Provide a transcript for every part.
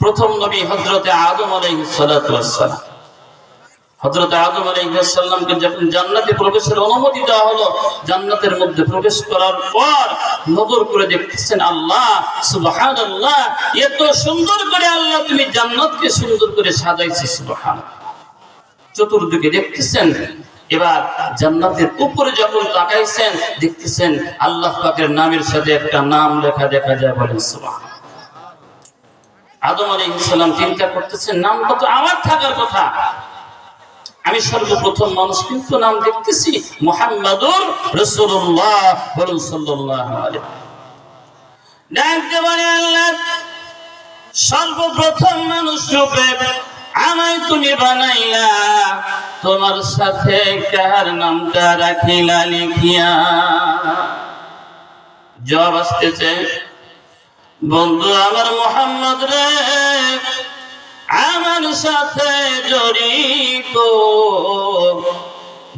প্রথম নবী হজরতে আদম আলাইহিসসালাম হজরত আদম আলাইহিসসালামকে যখন জান্নাতে প্রবেশের অনুমতি দেওয়া হলো, জান্নাতের মধ্যে প্রবেশ করার পর নজর করে দেখতেছেন আল্লাহ, সুবহানাল্লাহ, এত সুন্দর করে আল্লাহ তুমি জান্নাতকে সুন্দর করে সাজাইছে সুবহান চতুর্দিকে দেখতেছেন, এবার জান্নাতের উপরে যখন তাকাইছেন, দেখতেছেন আল্লাহ পাকের নামের সাথে একটা নাম লেখা দেখা যায় বলেন সুবহান আদম আলাইহিসসালাম চিন্তা করতেছেন নামটা তো আমার থাকার কথা। আমি সর্বপ্রথম মানুষ, কিন্তু নাম দেখতেছি মোহাম্মদুর রসুল্লাহ বলুন আলাইহি ডাকতে আল্লাহ, সর্বপ্রথম মানুষ রূপে আমায় তুমি বানাইলা। তোমার সাথে কার নামটা রাখিলা লিখিয়া? জবাব আসতেছে বন্ধু আমার মোহাম্মদ রে, আমার সাথে জড়িত।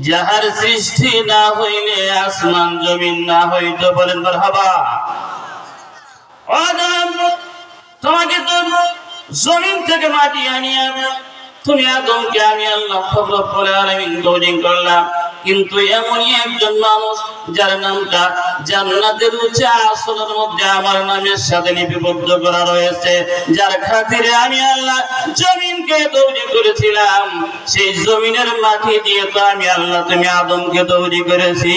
যাহার সৃষ্টি না হইলে আসমান জমিন না হইতো, বলেন হাবা তোমাকে তো জমিন থেকে মাটি আনিয়া, তুমি আদমকে আমি আল্লাহ খবর আলামিন তৈরি করলাম কিন্তু এমনই একজন মানুষ যার নামটা জান্নাতের উচ্চ আসনের মধ্যে আমার নামের সাথে লিপিবদ্ধ করা রয়েছে। যার খাতিরে আমি আল্লাহ জমিনকে তৈরি করেছিলাম। সেই জমিনের মাটি দিয়ে তো আমি আল্লাহ, তুমি আদমকে তৈরি করেছি।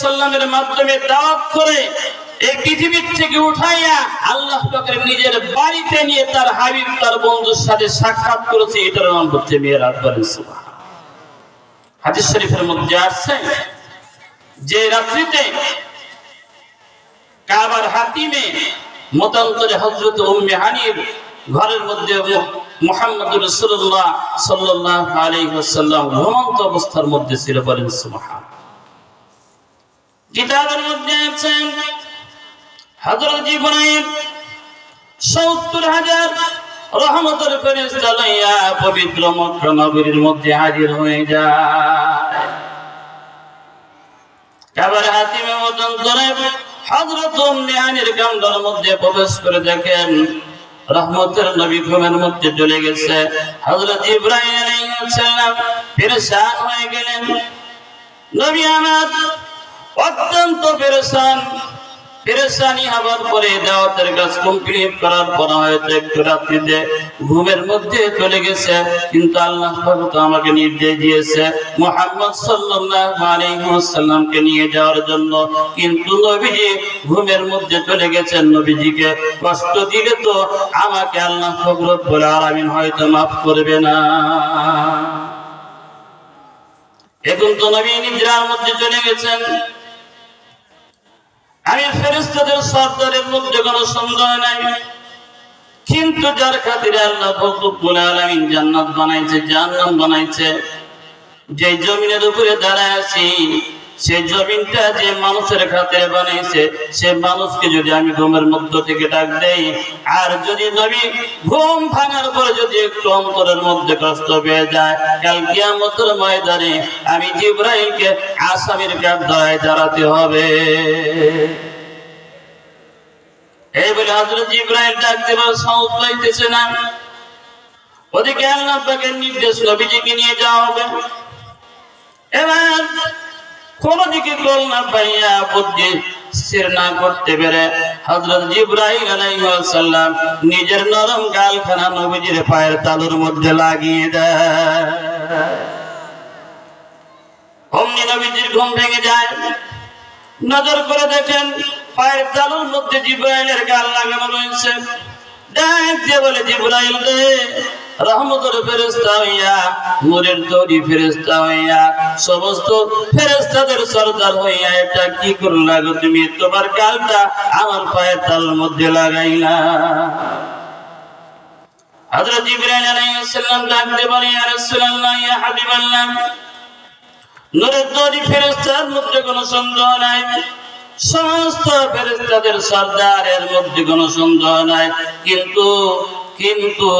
সালামের মাধ্যমে দাওয়াত করে এই পৃথিবীর থেকে উঠাইয়া আল্লাহ নিজের বাড়িতে নিয়ে তার হাবিব, তার বন্ধুর সাথে সাক্ষাৎ করেছে। এটার নাম হচ্ছে শরীফের মধ্যে আসছে যে রাত্রিতে কাবার হাতিমে মতান্তরে হযরত উম্মে হানির ঘরের মধ্যে মুহাম্মদ রাসূলুল্লাহ সাল্লাল্লাহু আলাইহি ওয়াসাল্লাম ঘুমন্ত অবস্থার মধ্যে ছিল বলেন সুবহান কিতাবের মধ্যে আছেন হযরত ইব্রাহিম 70 হাজার রহমতের ফেরেশতা লইয়া পবিত্র মক্কা নগরীর মধ্যে হাজির হয়ে যায়। কাবার করে মধ্যে প্রবেশ করে দেখেন রহমতের নবী ঘুমের মধ্যে চলে গেছে। হযরত ইব্রাহিম আলাইহিস সালাম হয়ে গেলেন। নবী অত্যন্ত পেরেশান। পেরেশানি হবার পরে দাওয়াতের কাজ কমপ্লিট করার পর হয়তো একটু রাত্রিতে ঘুমের মধ্যে চলে গেছে, কিন্তু আল্লাহ তো আমাকে নির্দেশ দিয়েছে মোহাম্মদ সাল্লাল্লাহু আলাইহি নিয়ে যাওয়ার জন্য। কিন্তু নবীজি ঘুমের মধ্যে চলে গেছেন, নবীজিকে কষ্ট দিলে তো আমাকে আল্লাহ রব্বুল আলামিন হয়তো মাফ করবে না। এখন তো নবী নিদ্রার মধ্যে চলে গেছেন। আমি ফেরিস্তাদের সর্দারের মধ্যে কোনো সন্দেহ নাই। কিন্তু যার খাতিরে আল্লাহ রব্বুল আলামিন জান্নাত বানাইছে, জাহান্নাম বানাইছে, যে জমিনের উপরে দাঁড়ায় আছি সেই জমিনটা যে মানুষের খাতিরে বানাইছে সে মানুষকে যদি আমি ঘুমের মধ্য থেকে ডাক দেই, আর যদি নবী ঘুম ভাঙার পরে যদি একটু অন্তরের মধ্যে কষ্ট পেয়ে যায়, কাল কিয়ামতের ময়দানে আমি জিব্রাইলকে আসামির কাপ ধরায় দাঁড়াতে হবে। এই বলে হযরত ইব্রাহিম ডাকতে বলে সাউথ পাইতেছে না। ওদিকে আল্লাহ নির্দেশ নবীজিকে নিয়ে যাওয়া হবে। এবার কোন দিকে কল না পাইয়া বুদ্ধি স্থির না করতে পেরে হযরত জিব্রাইল আলাইহিস সালাম নিজের নরম গালখানা নবীজির পায়ের তালুর মধ্যে লাগিয়ে দেয়। অমনি নবীজির ঘুম ভেঙে যায়। নজর করে দেখেন পায়ের তালুর মধ্যে জিব্রাইলের গাল লাগানো রয়েছে। ডাক দিয়ে বলে জিব্রাইল রে রহমতের ফেরেস্তা হইয়া, নূরের তৈরি ফেরেস্তা হইয়া, সমস্ত ফেরেস্তাদের সর্দার হইয়া এটা কি তুমি? তোমার আমার পায়ের মধ্যে লাগাইলা। হযরত ইব্রাহিম আলাইহিস সালাম ডাকতে বলে, ইয়া রাসূলুল্লাহ, ইয়া হাবিবাল্লাহ, নূরের তৈরি ফেরেশতার মধ্যে কোনো সন্দেহ নাই। সমস্ত ফেরেশতাদের সর্দারের মধ্যে কোনো সন্দেহ নাই। কিন্তু কিন্তু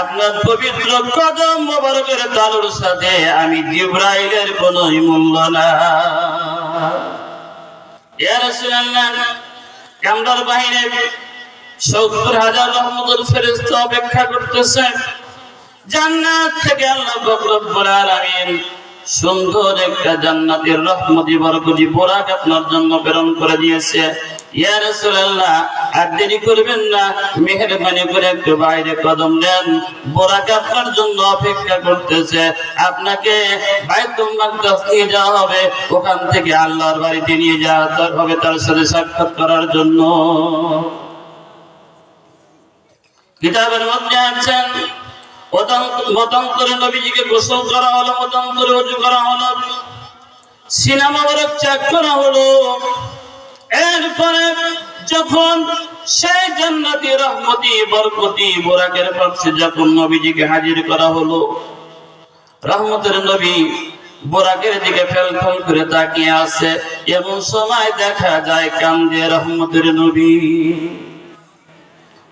আপনার পবিত্র কদম মোবারকের তালুর সাথে আমি জিব্রাইলের কোনো মূল্য না। কামদার বাহিরে সত্তর হাজার রহমতুল ফেরেশতা অপেক্ষা করতেছে। জান্নাত থেকে আল্লাহ রব্বুল আলামিন সুন্দর একটা জান্নাতের রহমতি বরকতি বোরাক আপনার জন্য প্রেরণ করে দিয়েছে। করে বোরাক আল্লাহর বাড়িতে নিয়ে যাওয়া হবে তার সাথে সাক্ষাৎ করার জন্য। কিতাবের মধ্যে আছেন মতান্তরে নবীজিকে গোসল করা হলো, মতান্তরে উজু করা হলো। সিনেমা বরফ চেক করা হলো। এরপরে যখন সেই জান্নাতি রহমতি, বরকতি, বোরাকের পাশে যখন নবীজিকে হাজির করা হলো, রহমতের নবী বোরাকের দিকে ফেল ফেল করে তাকিয়ে আছে। এমন সময় দেখা যায় কান্দে রহমতের নবী।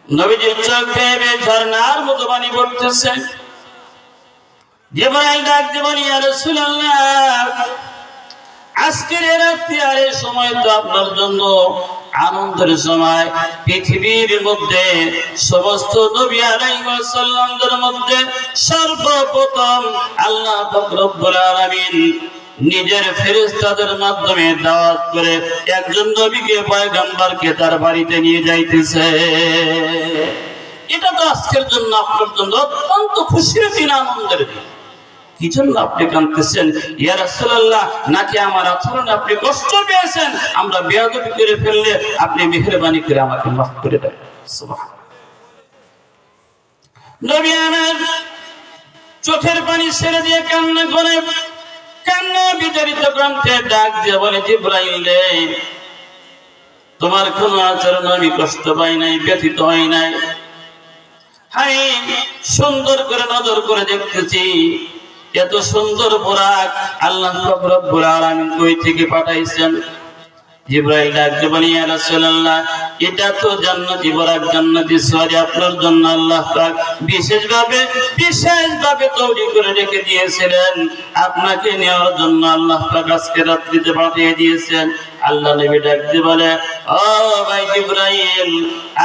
নবীজির চোখ বেয়ে ঝর্ণার মতো পানি পড়তেছে জিব্রাইল ডাক জীবনী আর রাসূলুল্লাহ। আজকের এই সময় তো আপনার জন্য আনন্দের সময়। পৃথিবীর মধ্যে, সমস্ত নবী আলাইহিস মধ্যে সর্বপ্রথম আল্লাহ রব্বুল আলামিন নিজের ফেরেশতাদের মাধ্যমে দাওয়াত করে একজন নবীকে, পয়গম্বরকে তার বাড়িতে নিয়ে যাইতেছে। এটা তো আজকের জন্য আপনার জন্য অত্যন্ত খুশির দিন, আনন্দের দিন। কি জন্য আপনি কাঁদতেছেন? ইয়া রাসূলুল্লাহ, নাকি আমার আচরণে আপনি কষ্ট পেয়েছেন? আমরা বেয়াদবি করে ফেললে আপনি মেহেরবানি করে আমাকে মাফ করে দেন। সুবহান নবী আমার চোখের পানি ছেড়ে দিয়ে কান্না করে, কান্না বিতাড়িত কণ্ঠে ডাক দিয়ে বলে, জিব্রাইল রে, তোমার কোন আচরণ আমি কষ্ট পাই নাই, ব্যথিত হয় নাই। হাই সুন্দর করে নজর করে দেখতেছি। এত সুন্দর বোরাক আল্লাহ রব্বুল আলামিন কই থেকে পাঠাইছেন? জিব্রাইল ডাকতে বলি ইয়া এটা তো জান্নাতি বরাক জান্নাতি সওয়ারি আপনার জন্য আল্লাহ পাক বিশেষ ভাবে বিশেষ ভাবে তৈরি করে রেখে দিয়েছিলেন। আপনাকে নেওয়ার জন্য আল্লাহ পাক আজকে রাত্রিতে পাঠিয়ে দিয়েছেন। আল্লাহ নবী ডাকতে বলে, ও ভাই জিব্রাইল,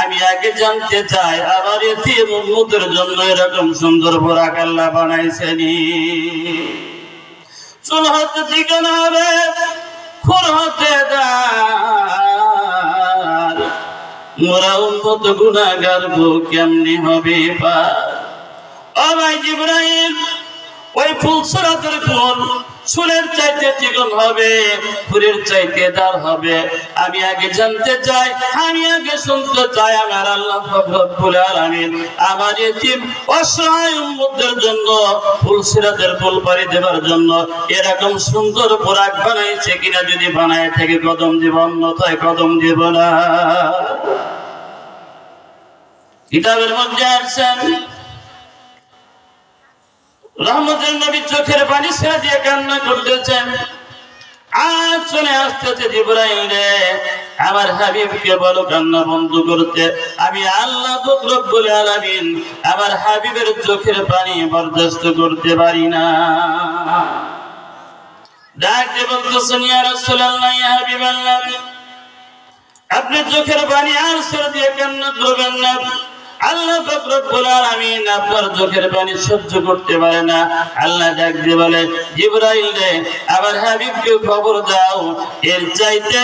আমি আগে জানতে চাই, আবার এতিম উম্মতের জন্য এরকম সুন্দর বোরাক আল্লাহ বানাইছেনি চুল হাতে ঠিকানা হবে খুর হতে দার মোরা উন্মত গুণাগার গো, কেমনি হবে পা ও ভাই জিব্রাইল, ওই ফুল সরাতের ফুল চুলের চাইতে চিকন হবে, ফুলের চাইতে দার হবে। আমি আগে জানতে চাই, আমি আগে শুনতে চাই, আমার আল্লাহ রব্বুল আলামিন আমার এতিম অসহায় জন্য ফুল সিরাতের ফুল পাড়ি দেবার জন্য এরকম সুন্দর পোরাক বানাইছে কিনা যদি বানায় থেকে কদম দিব, অন্যথায় কদম দিব না। কিতাবের মধ্যে আসছেন রহমতের নবী চোখের পানি ছেড়ে দিয়ে কান্না করতেছেন। আজ চলে আসতেছে জিব্রাইল রে, আমার হাবিবকে বলো কান্না বন্ধ করতে। আমি আল্লাহ রব্বুল আলামিন আমার হাবিবের চোখের পানি বরদাস্ত করতে পারি না। ডাকতে বলতেছেন, ইয়া রাসূলুল্লাহ, ইয়া হাবিবাল্লাহ, আপনি চোখের পানি আর ছেড়ে দিয়ে কান্না করবেন না। আল্লাহ রব্বুল আলামিন আপনার চোখের পানি সহ্য করতে পারে না। আল্লাহ বলে, জিবরাইল রে হাবিবকে খবর দাও। এর চাইতে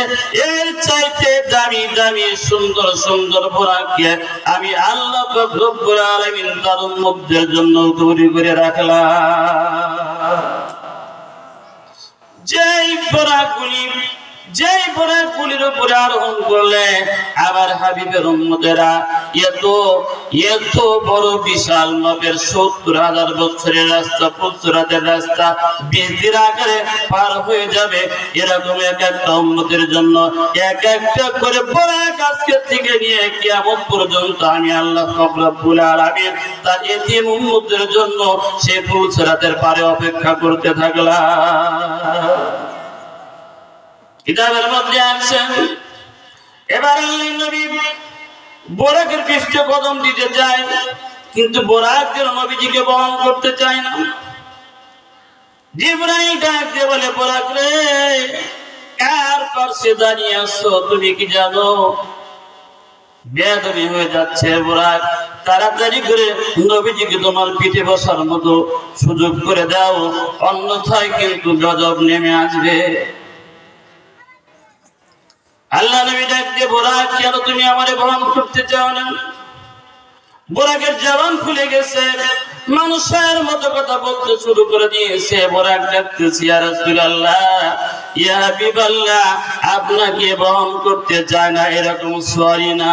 এর চাইতে দামি দামি, সুন্দর সুন্দর বোরাককে আমি আল্লাহ রব্বুল আলামিন তার উম্মতদের জন্য তৈরি করে রাখলাম। যেই বোরাকগুলি যেই পরে কুলির উপরে আরোহণ করলে আবার হাবিবের উম্মতেরা এত এত বড় বিশাল নবের সত্তর হাজার বছরের রাস্তা পুত্রাতের রাস্তা দিন আকারে পার হয়ে যাবে, এরকম এক একটা উন্নতির জন্য এক একটা করে বড় আজকে থেকে নিয়ে কেমন পর্যন্ত আমি আল্লাহ রব্বুল আলামিন তার এতিম উম্মতের জন্য সে পুলসরাতের পারে অপেক্ষা করতে থাকলাম। কিতাবের মধ্যে আছেন এবার আল্লাহ নবী বোরাকের পৃষ্ঠে কদম দিতে চায়, কিন্তু বোরাক যেন নবীজিকে বহন করতে চায় না। জিব্রাইল ডাক দিয়ে বলে, বোরাক রে, কার পার্শ্বে দাঁড়িয়ে আসছো তুমি কি জানো? বেদবি হয়ে যাচ্ছে বোরাক। তাড়াতাড়ি করে নবীজিকে তোমার পিঠে বসার মতো সুযোগ করে দাও, অন্যথায় কিন্তু গজব নেমে আসবে। আল্লাহ নবী ডাক বোরাক, কেন তুমি আমারে বহন করতে চাও না? বোরাকের জবান খুলে গেছে। মানুষের মতো কথা বলতে শুরু করে দিয়েছে। বোরাক ডাকতেছি আর রাসূলুল্লাহ, ইয়া আপনাকে বহন করতে চায় না, এরকম সরি না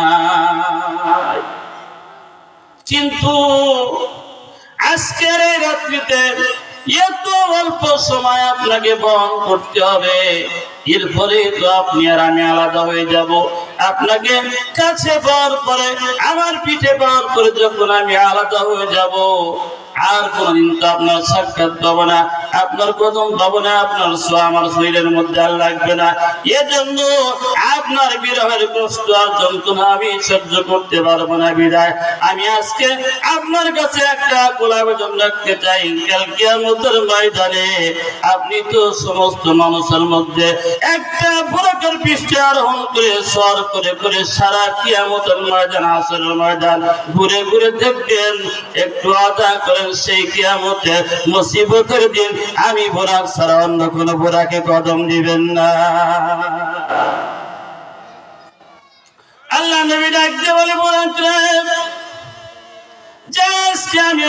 কিন্তু আজকের এই রাত্রিতে এত অল্প সময় আপনাকে বহন করতে হবে। এরপরে তো আপনি আর আমি আলাদা হয়ে যাব। আপনাকে কাছে পাওয়ার পরে, আমার পিঠে পাওয়ার পরে যখন আমি আলাদা হয়ে যাব আর কোনদিন তো আপনার সাক্ষাৎ পাবো না, আপনার কদম পাবো না, আপনার ছোঁয়া আমার শরীরের মধ্যে আর লাগবে না। এজন্য আপনার বিরহের কষ্ট আর যন্ত্রণা আমি সহ্য করতে পারব না বিদায়। আমি আজকে আপনার কাছে একটা গোলাবেদন রাখতে চাই। কাল কিয়ামতের ময়দানে আপনি তো সমস্ত মানুষের মধ্যে একটা বরকের পৃষ্ঠে আরোহণ করে, সর করে করে সারা কিয়ামতের ময়দান, আসরের ময়দান ঘুরে ঘুরে দেখবেন, একটু আদা করেন সেই কিয়ামতে মুসিবতের দিন আমি বোরাক ছাড়া অন্য কোনো বোরাকে কদম দিবেন না। আল্লাহ নবী ডাকতে বলে, বোরাক আমি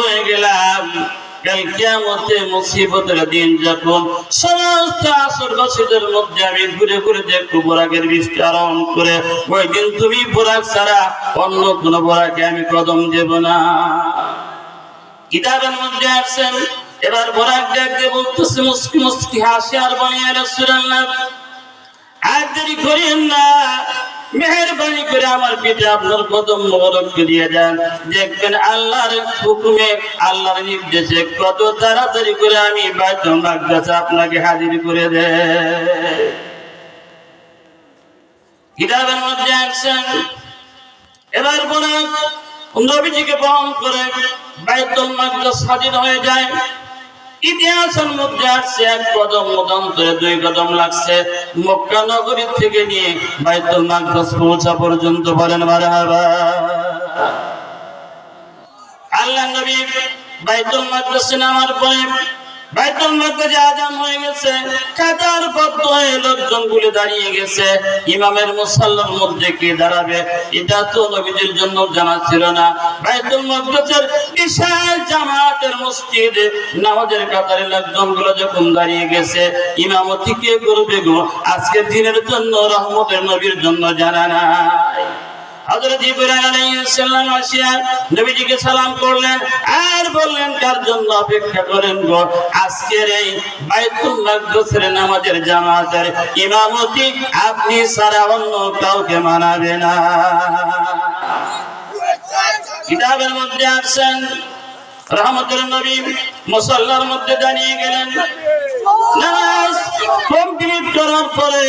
হয়ে গেলাম। মুসিবতের দিন যখন সমস্ত আসরবাসীদের মধ্যে আমি ঘুরে ঘুরে দেখব বোরাকের আরম্ভ করে, ওই দিন তুমি বোরাক ছাড়া অন্য কোনো বোরাকে আমি কদম দেব না। কিতাবের মধ্যে আছেন এবার বোরাক দেখতে বলতেছে, মুসকি মুসকি হাসি আর বানিয়ে রাসূলুল্লাহ আর দেরি করেন না। মেহরবানি করে আমার পিঠে আপনার কদম মোবারককে দিয়ে দেন। দেখবেন আল্লাহর হুকুমে, আল্লাহর নির্দেশে কত তাড়াতাড়ি করে আমি বাইতুল মাকদাসে আপনাকে হাজির করে দে কিতাবের মধ্যে আছেন এবার বলে নবীজিকে বহন করে বাইতুল মাকদাস হাজির হয়ে যায়। ইতিহাসের মধ্যে আসছে এক কদম ধরে দুই কদম লাগছে। মক্কা নগরী থেকে নিয়ে বাইতুল মাকদাস পৌঁছা পর্যন্ত বলেন, মারহাবা। আল্লাহ নবী বাইতুল মাকদাসে নামার পরে কাতার দাঁড়িয়ে গেছে। ইমামের মধ্যে কে দাঁড়াবে, এটা তো জন্য জানা ছিল না। বাইতুল মাকদাসের বিশাল জামাতের মসজিদে, নামাজের কাতারে লোকজনগুলো যখন দাঁড়িয়ে গেছে, ইমামতি কে করবে গো? আজকের দিনের জন্য, রহমতের নবীর জন্য জানা নাই হযরত ইব্রাহিম আলাইহিস সালাম আসিয়া নবীজিকে সালাম করলেন। আর বললেন, কার জন্য অপেক্ষা করেন গো? আজকের এই বাইতুল মাকদাসের নামাজের জামাতের ইমামতি আপনি ছাড়া অন্য কাউকে মানাবে না। কিতাবের মধ্যে আছেন রহমতুল নবী মুসাল্লার মধ্যে দাঁড়িয়ে গেলেন। নামাজ কমপ্লিট করার পরে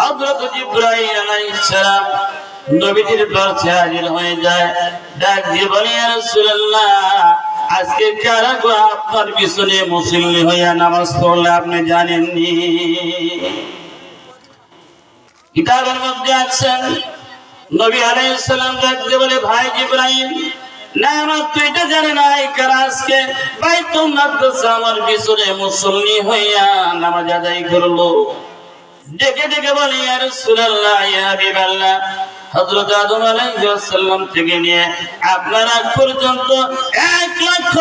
হযরত জিব্রাইল আলাইহিস সালাম নবীজির কাছে হাজির হয়ে যায়। ডাক দিয়ে বলে রাসূলুল্লাহ, আজকে কারা গো আপনার পিছনে মুসল্লি হইয়া নামাজ পড়লে আপনি জানেননি? কিতাবের মধ্যে আছেন নবী আলাইহিস সালাম ডাক দিয়ে বলে, ভাই জিব্রাইল, না, আমার তো এটা জানে না কারা আজকে বাইতুল মাকদাস আমার পিছনে মুসল্লি হইয়া নামাজ আদায় করল? ডেকে ডেকে বলে, ইয়া রাসূলুল্লাহ, ইয়া আদম থেকে নিয়ে আপনার পর্যন্ত এক লক্ষ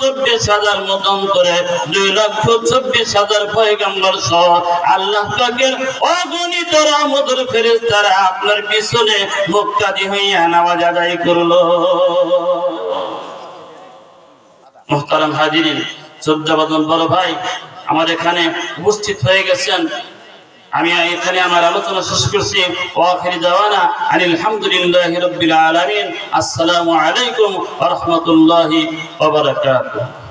চব্বিশ হাজার মতন করে দুই লক্ষ চব্বিশ হাজার পয়গম্বর সহ আল্লাহ পাকের অগণিত রহমতের ফেরেশতারা আপনার পিছনে মুক্তাদি হইয়া নামাজ আদায় করল। মোহতারাম হাজিরিন শ্রদ্ধাবাদন বড় ভাই আমার এখানে উপস্থিত হয়ে গেছেন। আমি এখানে আমার আলোচনা শেষ করছি। ওয়াখির দাওয়ানা আনিল হামদুলিল্লাহি রাব্বিল আলামিন। আসসালামু আলাইকুম রাহমাতুল্লাহি ওয়া বারাকাতুহু।